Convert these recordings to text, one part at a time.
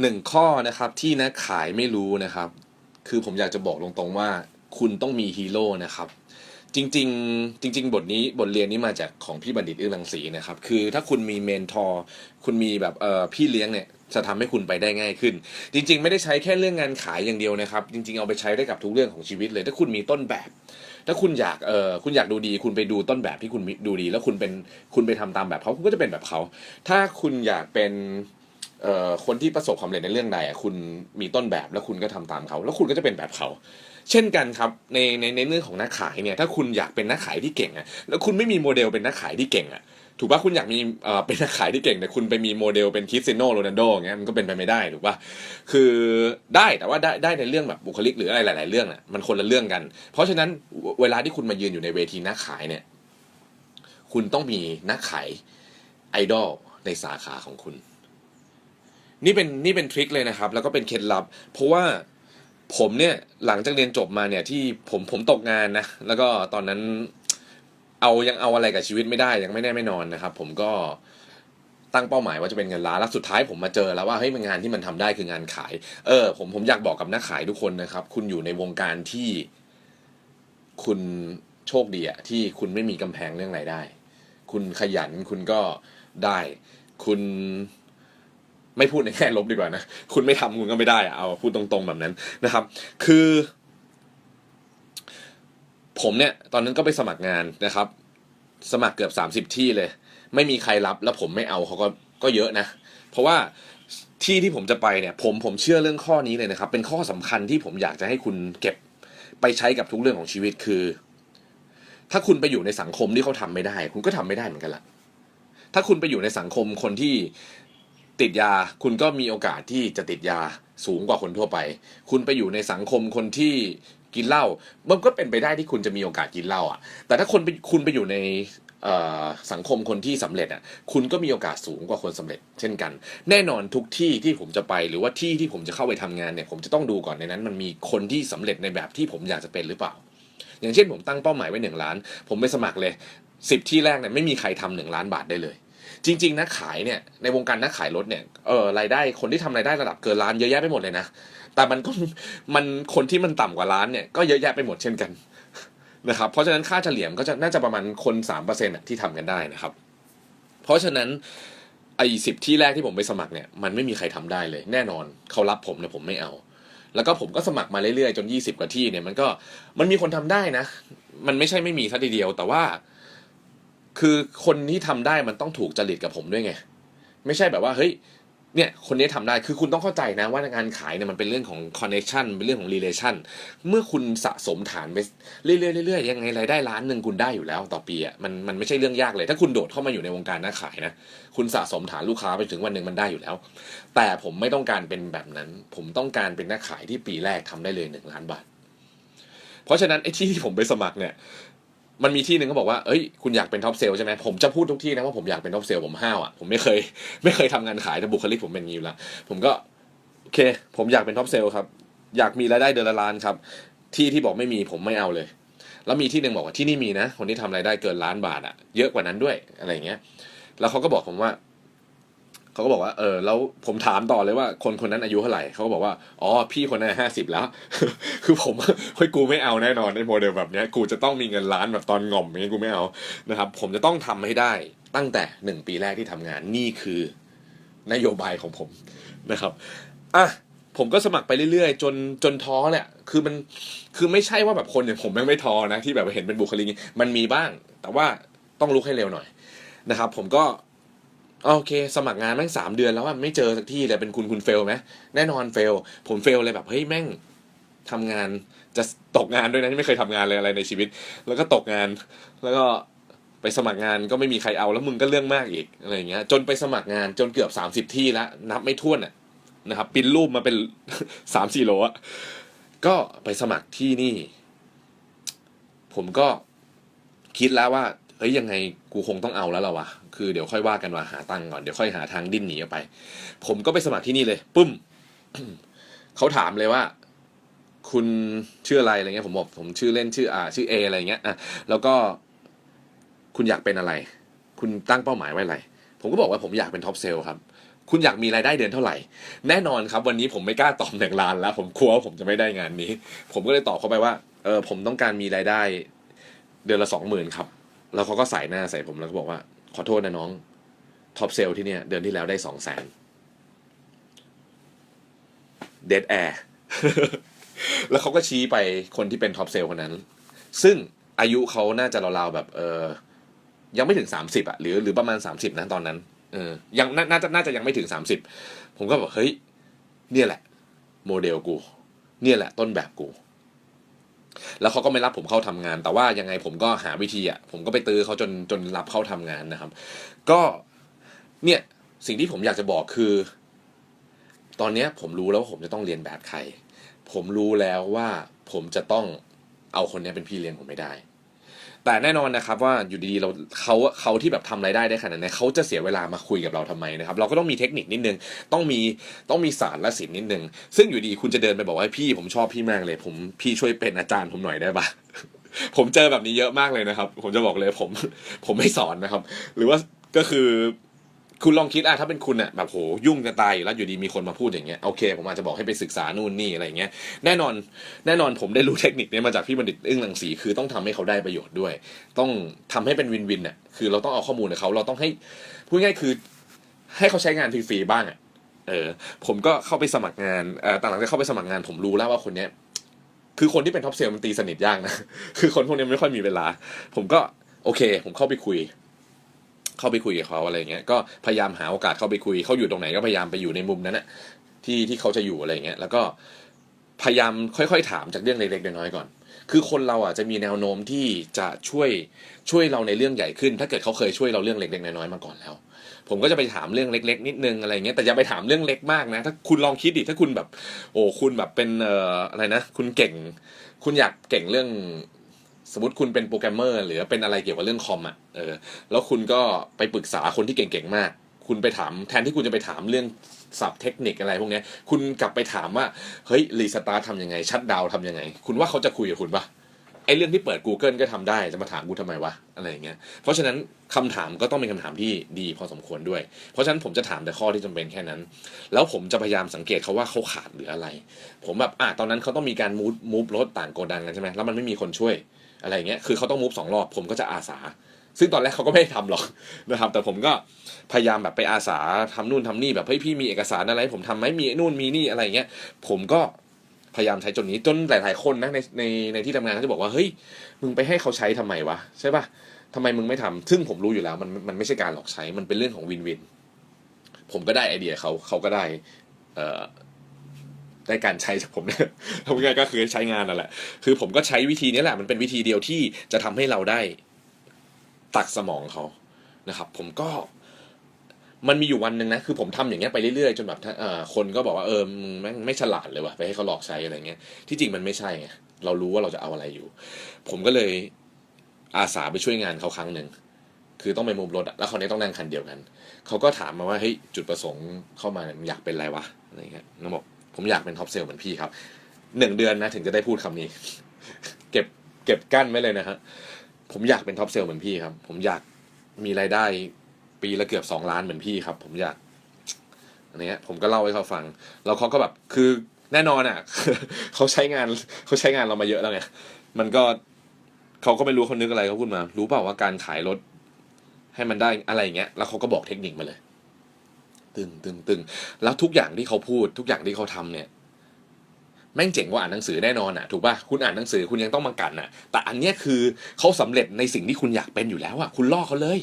หนึ่งข้อนะครับที่นักขายไม่รู้นะครับ คือผมอยากจะบอกตรงๆว่า คุณต้องมีฮีโร่นะครับ จริงๆ จริง ๆ บทนี้บทเรียนนี้มาจากของพี่บัณฑิตอื้อรังสีนะครับ คือถ้าคุณมีเมนทอร์คุณมีแบบเอ่อพี่เลี้ยงเนี่ยจะทำให้คุณไปได้ง่ายขึ้น จริง ๆ ไม่ได้ใช้แค่เรื่องงานขายอย่างเดียวนะครับ จริง ๆ เอาไปใช้ได้กับทุกเรื่องของชีวิตเลย ถ้าคุณมีต้นแบบ ถ้าคุณอยากเออคุณอยากดูดี คุณไปดูต้นแบบที่คุณดูดี แล้วคุณเป็นคุณไปทำตามแบบเขาคุณก็จะเป็นแบบเขา ถ้าคุณอยากเป็น คนที่ประสบความสำเร็จในเรื่องใดคุณมีต้นแบบแล้วคุณก็ทำตามเขา แล้วคุณก็จะเป็นแบบเขา เช่นกันครับในในในเรื่องของนักขายเนี่ยถ้าคุณอยากเป็นนักขายที่เก่งอะแล้วคุณไม่มีโมเดลเป็นนักขายที่เก่งอะถูกป่ะคุณอยากมีเป็นนักขายที่เก่งแต่คุณไปมีโมเดลเป็นคริสเตียโนโรนัลโดอย่างเงี้ยมันก็เป็นไปไม่ได้ถูกป่ะคือได้แต่ว่าได้ได้ในเรื่องแบบบุคลิกหรืออะไรหลาย ๆ เรื่องอะมันคนละเรื่องกัน เพราะฉะนั้นเวลาที่คุณมายืนอยู่ในเวทีนักขายเนี่ย คุณต้องมีนักขายไอดอลในสาขาของคุณ นี่เป็นนี่เป็นทริคเลยนะครับ แล้วก็เป็นเคล็ดลับ เพราะว่าผมเนี่ยหลังจากเรียนจบมาเนี่ยที่ผมผมตกงานนะ แล้วก็ตอนนั้นเอายังเอาอะไรกับชีวิตไม่ได้ยังไม่แน่ไม่นอนนะครับ ผมก็ตั้งเป้าหมายว่าจะเป็นเงินล้านแล้วสุดท้ายผมมาเจอแล้วว่าเฮ้ยมันงานที่มันทำได้คืองานขายเออผมผมอยากบอกกับนักขายทุกคนนะครับ คุณอยู่ในวงการที่คุณโชคดีอะที่คุณไม่มีกำแพงเรื่องรายได้ คุณขยันคุณก็ได้ คุณ ไม่พูดในแง่ลบดีกว่านะ คุณไม่ทำคุณก็ไม่ได้อะเอาพูดตรงๆแบบนั้นนะครับ คือ ผมเนี่ย ตอนนั้นก็ไปสมัครงานนะครับ สมัครเกือบสามสิบที่เลย ไม่มีใครรับ แล้วผมไม่เอาเขาก็ก็เยอะนะ เพราะว่าที่ที่ผมจะไปเนี่ย ผมผมเชื่อเรื่องข้อนี้เลยนะครับ เป็นข้อสำคัญที่ผมอยากจะให้คุณเก็บไปใช้กับทุกเรื่องของชีวิตคือ ถ้าคุณไปอยู่ในสังคมที่เขาทำไม่ได้ คุณก็ทำไม่ได้เหมือนกันละถ้าคุณไปอยู่ในสังคมคนที่ ติดยาคุณก็มีโอกาสที่จะติดยาสูงกว่าคนทั่วไป คุณไปอยู่ในสังคมคนที่กินเหล้ามันก็เป็นไปได้ที่คุณจะมีโอกาสกินเหล้าอะ แต่ถ้าคนไปคุณไปอยู่ในสังคมคนที่สำเร็จอะ คุณก็มีโอกาสสูงกว่าคนสำเร็จ เช่นกัน แน่นอนทุกที่ที่ผมจะไปหรือว่าที่ที่ผมจะเข้าไปทำงานเนี่ย ผมจะต้องดูก่อนในนั้น มันมีคนที่สำเร็จในแบบที่ผมอยากจะเป็นหรือเปล่า อย่างเช่นผมตั้งเป้าหมายไว้หนึ่งล้าน ผมไปสมัครเลยสิบที่แรกเนี่ยไม่มีใครทำหนึ่งล้านบาทได้เลย จริง ๆ นักขายเนี่ยในวงการนักขายรถเนี่ยเออรายได้คนที่ทำรายได้ระดับเกินล้านเยอะแยะไปหมดเลยนะแต่มันก็มันคนที่มันต่ำกว่าล้านเนี่ยก็เยอะแยะไปหมดเช่นกันนะครับเพราะฉะนั้นค่าเฉลี่ยก็จะน่าจะประมาณคนสามเปอร์เซ็นต์ที่ทำกันได้นะครับ เพราะฉะนั้นไอ้สิบที่แรกที่ผมไปสมัครเนี่ยมันไม่มีใครทำได้เลย แน่นอนเขารับผมเนี่ยผมไม่เอา แล้วก็ผมก็สมัครมาเรื่อยๆจนยี่สิบกว่าที่เนี่ยมันก็มันมีคนทำได้นะ มันไม่ใช่ไม่มีซะทีเดียวแต่ว่า คือคนที่ทำได้มันต้องถูกจริตกับผมด้วยไง ไม่ใช่แบบว่าเฮ้ยเนี่ยคนนี้ทำได้คือคุณต้องเข้าใจนะว่างานขายเนี่ยมันเป็นเรื่องของคอนเน c ชันเป็นเรื่องของรีเลชันเมื่อคุณสะสมฐานไปเรื่อยๆเรื่อยๆยังไงรายได้ล้านหนึ่งคุณได้อยู่แล้วต่อปีอะมันมันไม่ใช่เรื่องยากเลย ถ้าคุณโดดเข้ามาอยู่ในวงการนักขายนะคุณสะสมฐานลูกค้าไปถึงวันหนึ่งมันได้อยู่แล้ว แต่ผมไม่ต้องการเป็นแบบนั้น ผมต้องการเป็นนักขายที่ปีแรกทำได้เลยหนึ่งล้านบาท เพราะฉะนั้นไอ้ที่ที่ผมไปสมัครเนี่ย มันมีที่หนึ่งเขาบอกว่า เอ้ย คุณอยากเป็นท็อปเซลใช่ไหมผมจะพูดทุกที่นะว่าผมอยากเป็นท็อปเซลผมห้าวอะ ผมไม่เคย ไม่เคยทำงานขายแต่บุคลิกผมเป็นอย่งนี้อยู่แล้ว ผมก็ โอเค ผมอยากเป็นท็อปเซลครับ อยากมีรายได้เดือนละล้านครับ ที่ที่บอกไม่มีผมไม่เอาเลย แล้วมีที่หนึ่งบอกว่าที่นี่มีนะ คนที่ทำรายได้เกินล้านบาทอะ เยอะกว่านั้นด้วย อะไรเงี้ย แล้วเขาก็บอกผมว่า เขาก็บอกว่าเออแล้วผมถามต่อเลยว่าคนคนนั้นอายุเท่าไหร่เขาก็บอกว่าอ๋อพี่คนนั้นห้าสิบแล้ว คือผมเฮ้ยกูไม่เอาแน่นอนในโมเดลแบบเนี้ยกูจะต้องมีเงินล้านแบบตอนง่อมอย่างเงี้กูไม่เอานะครับ ผมจะต้องทำให้ได้ตั้งแต่หนึ่งปีแรกที่ทำงานนี่คือนโยบายของผมนะครับอะผมก็สมัครไปเรื่อยๆ จนจนท้อแหละ คือมันคือไม่ใช่ว่าแบบคนอย่างผมแม่งไม่ท้อนะที่แบบเห็นเป็นบุคลิกนี้มันมีบ้าง แต่ว่าต้องลุกให้เร็วหน่อยนะครับ ผมก็ โอเค สมัครงานแม่งสามเดือนแล้วว่าไม่เจอสักที่เลยเป็นคุณคุณเฟลไหมแน่นอนเฟล ผมเฟลเลยแบบเฮ้ยแม่งทำงานจะตกงานด้วยนะที่ไม่เคยทำงานเลยอะไรในชีวิต แล้วก็ตกงาน แล้วก็ไปสมัครงานก็ไม่มีใครเอาแล้วมึงก็เรื่องมากอีกอะไรอย่างเงี้ย จนไปสมัครงานจนเกือบสามสิบที่แล้วนับไม่ถ้วนอะนะครับปิ้นรูปมาเป็นสามสี่โลอะก็ไปสมัครที่นี่ ผมก็คิดแล้วว่า ฮ้ยยังไงกูคงต้องเอาแล้วล่ะวะคือเดี๋ยวค่อยว่ากันว่าหาตังค์ก่อนเดี๋ยวค่อยหาทางดิ้นหนีออกไป ผมก็ไปสมัครที่นี่เลยปึ้มเขาถามเลยว่า คุณชื่ออะไรอะไรเงี้ยผมบอกผมชื่อเล่นชื่ออ่า ชื่อเออะไรเงี้ยอะแล้วก็คุณอยากเป็นอะไร คุณตั้งเป้าหมายไว้อะไร ผมก็บอกว่าผมอยากเป็นท็อปเซลครับ คุณอยากมีรายได้เดือนเท่าไหร่ แน่นอนครับ วันนี้ผมไม่กล้าตอบหนึ่งล้านแล้ว ผมกลัวว่าผมจะไม่ได้งานนี้ ผมก็เลยตอบเขาไปว่า เออผมต้องการมีรายได้ เดือนละสองหมื่นครับ แล้วเขาก็ใส่หน้าใส่ผมแล้วก็บอกว่า ขอโทษนะน้องท็อปเซลที่เนี่ย เดือนที่แล้วได้สองแสนเดดแอร์แล้วเขาก็ชี้ไปคนที่เป็นท็อปเซลคนนั้น ซึ่งอายุเขาน่าจะราวๆแบบ เออ ยังไม่ถึงสามสิบอะหรือหรือประมาณสามสิบนะตอนนั้น เออ ยังนน่าจะน่าจะยังไม่ถึงสามสิบผมก็บอกเฮ้ย เนี่ยแหละ โมเดลกู เนี่ยแหละ ต้นแบบกู แล้วเขาก็ไม่รับผมเข้าทำงาน แต่ว่ายังไงผมก็หาวิธีอะผมก็ไปตื้อเขาจนจนรับเข้าทำงานนะครับ ก็เนี่ยสิ่งที่ผมอยากจะบอกคือ ตอนเนี้ยผมรู้แล้วว่าผมจะต้องเรียนแบบใคร ผมรู้แล้วว่าผมจะต้องเอาคนนี้เป็นพี่เลี้ยงผมไม่ได้ แต่แน่นอนนะครับว่าอยู่ดีๆเราเขาเขาที่แบบทำรายได้ได้ขนาดนี้เขาจะเสียเวลามาคุยกับเราทำไมนะครับ เราก็ต้องมีเทคนิคนิดนึง ต้องมีต้องมีศาสตร์และศิลป์นิดนึง ซึ่งอยู่ดีคุณจะเดินไปบอกว่าพี่ผมชอบพี่มากเลย ผมพี่ช่วยเป็นอาจารย์ผมหน่อยได้ปะผมเจอแบบนี้เยอะมากเลยนะครับ ผมจะบอกเลยผมผมไม่สอนนะครับ หรือว่าก็คือ คุณลองคิดอะถ้าเป็นคุณอะแบบโหยุ่งจะตายอยู่แล้วอยู่ดีมีคนมาพูดอย่างเงี้ยโอเคผมอาจจะบอกให้ไปศึกษานู่นนี่อะไรอย่างเงี้ยแน่นอนแน่นอนผมได้รู้เทคนิคนี้มาจากพี่บัณฑิตอึ้งหลังสีคือต้องทำให้เขาได้ประโยชน์ด้วย ต้องทำให้เป็นวินวินอะคือเราต้องเอาข้อมูลกับเขาเราต้องให้พูดง่ายคือให้เขาใช้งานฟรีๆบ้างอะเออผมก็เข้าไปสมัครงานเอ่อต่างหลังจากเข้าไปสมัครงานผมรู้แล้วว่าคนเนี้ยคือคนที่เป็นท็อปเซลมันตีสนิทยากนะคือคนพวกนี้ไม่ค่อยมีเวลา ผมก็โอเค ผมเข้าไปคุย เข้าไปคุยกับเขาอะไรเงี้ยก็พยายามหาโอกาสเข้าไปคุยเขาอยู่ตรงไหนก็พยายามไปอยู่ในมุมนั้นแหะที่ที่เขาจะอยู่อะไรเงี้ยแล้วก็พยายามค่อยๆ ถามจากเรื่องเล็กๆน้อยๆก่อน คือคนเราอะจะมีแนวโน้มที่จะช่วยช่วยเราในเรื่องใหญ่ขึ้น ถ้าเกิดเขาเคยช่วยเราเรื่องเล็กๆน้อยๆมาก่อนแล้ว ผมก็จะไปถามเรื่องเล็ก ๆ นิดนึงอะไรเงี้ยแต่อย่าไปถามเรื่องเล็กมากนะ ถ้าคุณลองคิดดิถ้าคุณแบบ โอ้คุณแบบเป็นเอ่ออะไรนะ คุณเก่ง คุณอยากเก่งเรื่อง สมมติคุณเป็นโปรแกรมเมอร์หรือเป็นอะไรเกี่ยวกับเรื่องคอมอะเออแล้วคุณก็ไปปรึกษาคนที่เก่งๆมาก คุณไปถามแทนที่คุณจะไปถามเรื่องศัพท์เทคนิคอะไรพวกนี้คุณกลับไปถามว่าเฮ้ยรีสตาร์ททำยังไง ชัดดาวทำยังไง คุณว่าเขาจะคุยกับคุณปะไอเรื่องที่เปิด Google ก็ทำได้จะมาถามกูทำไมวะอะไรอย่างเงี้ย เพราะฉะนั้นคำถามก็ต้องเป็นคำถามที่ดีพอสมควรด้วย เพราะฉะนั้นผมจะถามแต่ข้อที่จำเป็นแค่นั้น แล้วผมจะพยายามสังเกตเขาว่าเขาขาดหรืออะไร ผมแบบอะตอนนั้นเขาต้องมีการมูฟมูฟรถต่างโกดังกันใช่ไหมแล้วมันไม่มีคนช่วย อะไรเงี้ยคือเขาต้องมูฟสองรอบผมก็จะอาสา ซึ่งตอนแรกเขาก็ไม่ได้ทำหรอกนะครับ แต่ผมก็พยายามแบบไปอาสาทำนู่นทำนี่แบบเฮ้ยพี่มีเอกสารอะไรให้ผมทำไหมมีนู่นมีนี่อะไรเงี้ยผมก็พยายามใช้จนนี้จนหลาย ๆ คนนะในในในที่ทำงานเขาจะบอกว่าเฮ้ยมึงไปให้เขาใช้ทำไมวะใช่ป่ะทำไมมึงไม่ทำซึ่งผมรู้อยู่แล้วมันมันไม่ใช่การหลอกใช้มันเป็นเรื่องของวินวิน ผมก็ได้ไอเดียเขาเขาก็ได้เอ่อ ได้การใช้จากผมเนี่ยทำง่ายก็คือใช้งานนั่นแหละ คือผมก็ใช้วิธีนี้แหละ มันเป็นวิธีเดียวที่จะทำให้เราได้ตักสมองเขานะครับ ผมก็มันมีอยู่วันหนึ่งนะ คือผมทำอย่างเงี้ยไปเรื่อยๆ จนแบบคนก็บอกว่าเออมึงไม่ฉลาดเลยว่ะ ไปให้เขาหลอกใช้อะไรเงี้ย ที่จริงมันไม่ใช่ไง เรารู้ว่าเราจะเอาอะไรอยู่ ผมก็เลยอาสาไปช่วยงานเขาครั้งหนึ่ง คือต้องไปมุมรถ แล้วเขาเนี่ยต้องนั่งคันเดียวกัน เขาก็ถามมาว่าเฮ้ยจุดประสงค์เข้ามาอยากเป็นอะไรวะ อะไรเงี้ยน้องบอก ผมอยากเป็นท็อปเซลล์เหมือนพี่ครับหนึ่งเดือนนะถึงจะได้พูดคำนี้ เก็บเก็บกั้นไว้เลยนะฮะผมอยากเป็นท็อปเซลล์เหมือนพี่ครับ ผมอยากมีรายได้ปีละเกือบสองล้านเหมือนพี่ครับ ผมอยากอันนี้ผมก็เล่าให้เขาฟัง แล้วเขาก็แบบคือแน่นอนอะเขาใช้งานเขาใช้งานเรามาเยอะแล้วไงมันก็เขาก็ไม่รู้เขานึกอะไรเขาพูดมา รู้เปล่าว่าการขายรถให้มันได้อะไรอย่างเงี้ย แล้วเขาก็บอกเทคนิคมาเลย ตึงตึงตึงแล้วทุกอย่างที่เขาพูด ทุกอย่างที่เขาทำเนี่ยแม่งเจ๋งกว่าอ่านหนังสือแน่นอนอะถูกป่ะคุณอ่านหนังสือคุณยังต้องมากันอะ แต่อันเนี้ยคือเขาสำเร็จในสิ่งที่คุณอยากเป็นอยู่แล้วอะคุณล่อเขาเลย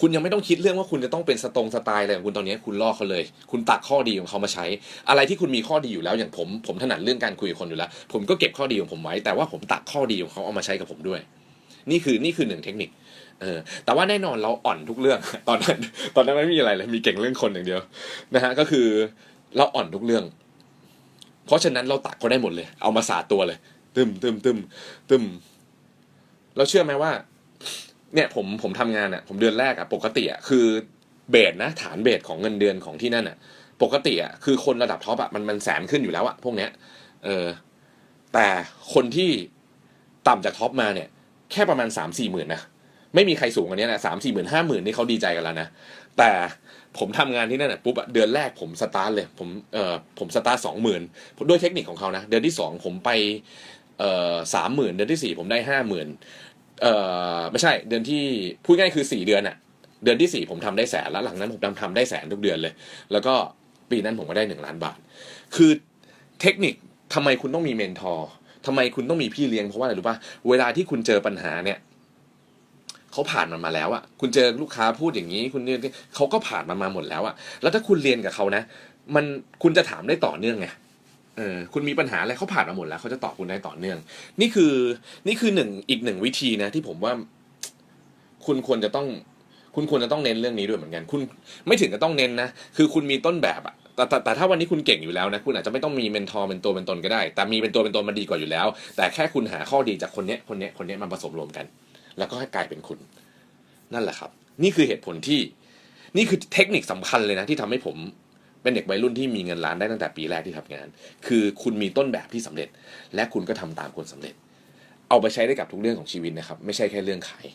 คุณยังไม่ต้องคิดเรื่องว่าคุณจะต้องเป็นสตรงสไตล์อะไรของคุณตอนนี้คุณล่อเขาเลย คุณตักข้อดีของเขามาใช้ อะไรที่คุณมีข้อดีอยู่แล้วอย่างผม ผมถนัดเรื่องการคุยกับคนอยู่แล้ว ผมก็เก็บข้อดีของผมไว้ แต่ว่าผมตักข้อดีของเขาเอามาใช้กับผมด้วย นี่คือนี่คือหนึ่งเทคนิค เออแต่ว่าแน่นอนเราอ่อนทุกเรื่อง ตอนนั้น ตอนนั้นไม่มีอะไรเลยมีเก่งเรื่องคนอย่างเดียวนะฮะก็คือเราอ่อนทุกเรื่อง เพราะฉะนั้นเราตักก็ได้หมดเลย เอามาสาดตัวเลย ตึมตึมตึมตึมเราเชื่อไหมว่า เนี่ยผมผมทำงานอะ ผมเดือนแรกอะ ปกติอะคือเบสนะ ฐานเบสของเงินเดือนของที่นั่นอะ ปกติอะคือคนระดับท็อปอะมันมันแสนขึ้นอยู่แล้วอะพวกเนี้ย เออ แต่คนที่ต่ำจากท็อปมาเนี่ย แค่ประมาณสามสี่หมื่นนะ ไม่มีใครสูงกว่านี้นะสามสี่หมื่นห้าหมื่นนี่เขาดีใจกันแล้วนะ แต่ผมทำงานที่นั่นนะปุ๊บเดือนแรกผมสตาร์ทเลย ผมเอ่อผมสตาร์ทสองหมื่นด้วยเทคนิคของเขานะ เดือนที่สองผมไปเอ่อสามหมื่นเดือนที่สี่ผมได้ห้าหมื่นเอ่อไม่ใช่เดือนที่พูดง่ายคือสี่เดือนอะเดือนที่สี่ผมทำได้แสนแล้วหลังนั้นผมทำทำได้แสนทุกเดือนเลย แล้วก็ปีนั้นผมก็ได้หนึ่งล้านบาท คือเทคนิคทำไมคุณต้องมีเมนทอร์ทำไมคุณต้องมีพี่เลี้ยงเพราะว่าอะไรรู้ป่ะเวลาที่คุณเจอปัญหาเนี่ย เขาผ่านมันมาแล้วอะคุณเจอลูกค้าพูดอย่างนี้ คุณเนี่ยเขาก็ผ่านมันมาหมดแล้วอะแล้วถ้าคุณเรียนกับเขานะ มันคุณจะถามได้ต่อเนื่องไงเออคุณมีปัญหาอะไรเขาผ่านมาหมดแล้วเขาจะตอบคุณได้ต่อเนื่อง นี่คือนี่คือหนึ่งอีกหนึ่งวิธีนะ ที่ผมว่า คุณควรจะต้อง คุณควรจะต้องเน้นเรื่องนี้ด้วยเหมือนกัน คุณไม่ถึงจะต้องเน้นนะคือคุณมีต้นแบบอะแต่แต่แต่ถ้าวันนี้คุณเก่งอยู่แล้วนะ คุณอาจจะไม่ต้องมีเมนทอร์เป็นตัวเป็นตนก็ได้ แต่มีเป็นตัวเป็นตนมันดีกว่าอยู่แล้ว แต่แค่คุณหาข้อดีจากคนเนี้ยคนเนี้ยคนเนี้ยมาผสมรวมกัน แล้วก็ให้กลายเป็นคุณ นั่นแหละครับ นี่คือเหตุผลที่นี่คือเทคนิคสำคัญเลยนะที่ทำให้ผมเป็นเด็กวัยรุ่นที่มีเงินล้านได้ตั้งแต่ปีแรกที่ทำงาน คือคุณมีต้นแบบที่สำเร็จ และคุณก็ทำตามคนสำเร็จ เอาไปใช้ได้กับทุกเรื่องของชีวิตนะครับ ไม่ใช่แค่เรื่องขาย